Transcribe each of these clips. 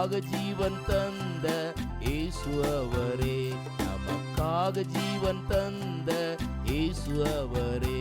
நமக்காக ஜீவன் தந்த இயேசு அவரே. நமக்காக ஜீவன் தந்த இயேசு அவரே.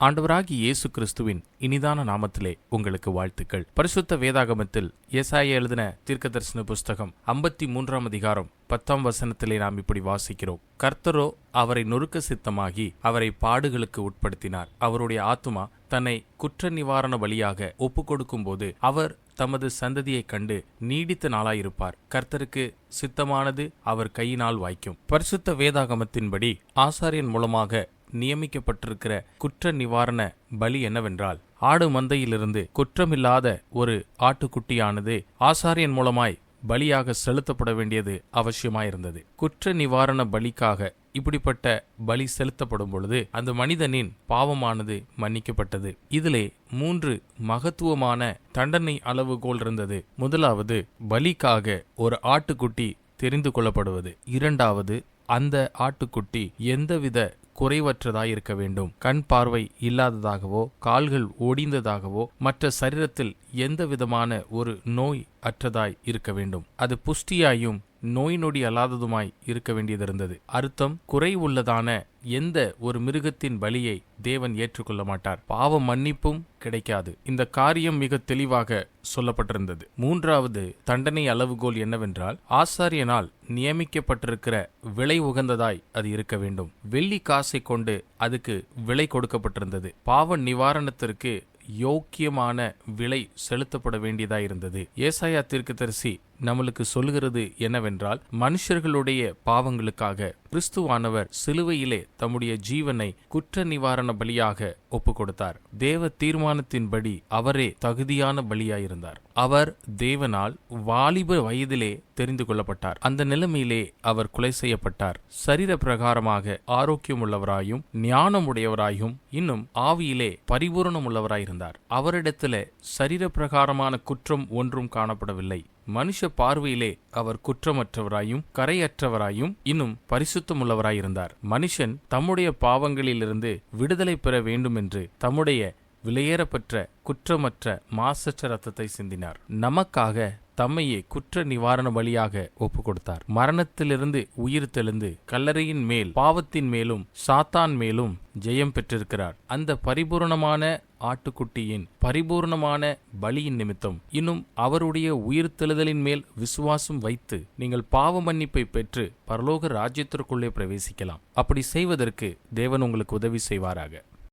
ஆண்டவராகி இயேசு கிறிஸ்துவின் இனிதான நாமத்திலே உங்களுக்கு வாழ்த்துக்கள். பரிசுத்த வேதாகமத்தில் ஏசாய எழுதின தீர்க்கதரிசன புஸ்தகம் ஐம்பத்தி மூன்றாம் அதிகாரம் பத்தாம் வசனத்திலே நாம் இப்படி வாசிக்கிறோம். கர்த்தரோ அவரை நொறுக்க சித்தமாகி அவரை பாடுகளுக்கு உட்படுத்தினார். அவருடைய ஆத்துமா தன்னை குற்ற நிவாரண பலியாக ஒப்பு கொடுக்கும்போது அவர் தமது சந்ததியைக் கண்டு நீடித்த நாளாயிருப்பார். கர்த்தருக்கு சித்தமானது அவர் கையினால் வாய்க்கும். பரிசுத்த வேதாகமத்தின்படி ஆசாரியன் மூலமாக நியமிக்கப்பட்டிருக்கிற குற்ற நிவாரண பலி என்னவென்றால் ஆடு மந்தையிலிருந்து குற்றமில்லாத ஒரு ஆட்டுக்குட்டியானது ஆசாரியன் மூலமாய் பலியாக செலுத்தப்பட வேண்டியது அவசியமாயிருந்தது. குற்ற நிவாரண பலிக்காக இப்படிப்பட்ட பலி செலுத்தப்படும் பொழுது அந்த மனிதனின் பாவமானது மன்னிக்கப்பட்டது. இதிலே மூன்று மகத்துவமான தண்டனை அளவுகோல் இருந்தது. முதலாவது பலிக்காக ஒரு ஆட்டுக்குட்டி தெரிந்து கொள்ளப்படுவது. இரண்டாவது அந்த ஆட்டுக்குட்டி எந்தவித குறைவற்றதாய் இருக்க வேண்டும். கண் பார்வை இல்லாததாகவோ கால்கள் ஒடிந்ததாகவோ மற்ற சரீரத்தில் எந்த விதமான ஒரு நோய் அற்றதாய் இருக்க வேண்டும். அது புஷ்டியாயும் நோய் நொடி அல்லாததுமாய் இருக்க வேண்டியதிருந்தது. அர்த்தம் குறை உள்ளதான எந்த ஒரு மிருகத்தின் பலியை தேவன் ஏற்றுக்கொள்ள மாட்டார். பாவ மன்னிப்பும் கிடைக்காது. இந்த காரியம் மிக தெளிவாக சொல்லப்பட்டிருந்தது. மூன்றாவது தண்டனை அளவுகோல் என்னவென்றால் ஆசாரியனால் நியமிக்கப்பட்டிருக்கிற விலை உகந்ததாய் அது இருக்க வேண்டும். வெள்ளி காசை கொண்டு அதுக்கு விலை கொடுக்கப்பட்டிருந்தது. பாவ நிவாரணத்திற்கு யோக்கியமான விலை செலுத்தப்பட வேண்டியதாயிருந்தது. ஏசாயா தீர்க்கதரிசி நம்மளுக்கு சொல்லுகிறது என்னவென்றால் மனுஷர்களுடைய பாவங்களுக்காக கிறிஸ்துவானவர் சிலுவையிலே தம்முடைய ஜீவனை குற்ற நிவாரண பலியாக ஒப்பு கொடுத்தார் தேவ தீர்மானத்தின்படி அவரே தகுதியான பலியாயிருந்தார். அவர் தேவனால் வாலிப வயதிலே தெரிந்து கொள்ளப்பட்டார். அந்த நிலைமையிலே அவர் கொலை செய்யப்பட்டார். சரீர பிரகாரமாக ஆரோக்கியமுள்ளவராயும் ஞானமுடையவராயும் இன்னும் ஆவியிலே பரிபூரணம் உள்ளவராயிருந்தார் அவரிடத்திலே சரீர பிரகாரமான குற்றம் ஒன்றும் காணப்படவில்லை. மனுஷ பார்வையிலே அவர் குற்றமற்றவராயும் கரையற்றவராயும் இன்னும் பரிசுத்தமுள்ளவராயிருந்தார். மனுஷன் தம்முடைய பாவங்களிலிருந்து விடுதலை பெற வேண்டுமென்று தம்முடைய விலையேறப்பற்ற குற்றமற்ற மாசற்ற ரத்தத்தை சிந்தினார். நமக்காக தம்மையே குற்ற நிவாரண வழியாக ஒப்பு கொடுத்தார் மரணத்திலிருந்து உயிர் தெளிந்து கல்லறையின் மேல் பாவத்தின் மேலும் சாத்தான் மேலும் ஜெயம் பெற்றிருக்கிறார். அந்த பரிபூர்ணமான ஆட்டுக்குட்டியின் பரிபூர்ணமான பலியின் நிமித்தம் இன்னும் அவருடைய உயிர்த்தெழுதலின் மேல் விசுவாசம் வைத்து நீங்கள் பாவ மன்னிப்பை பெற்று பரலோக ராஜ்யத்திற்குள்ளே பிரவேசிக்கலாம். அப்படி செய்வதற்கு தேவன் உங்களுக்கு உதவி செய்வாராக.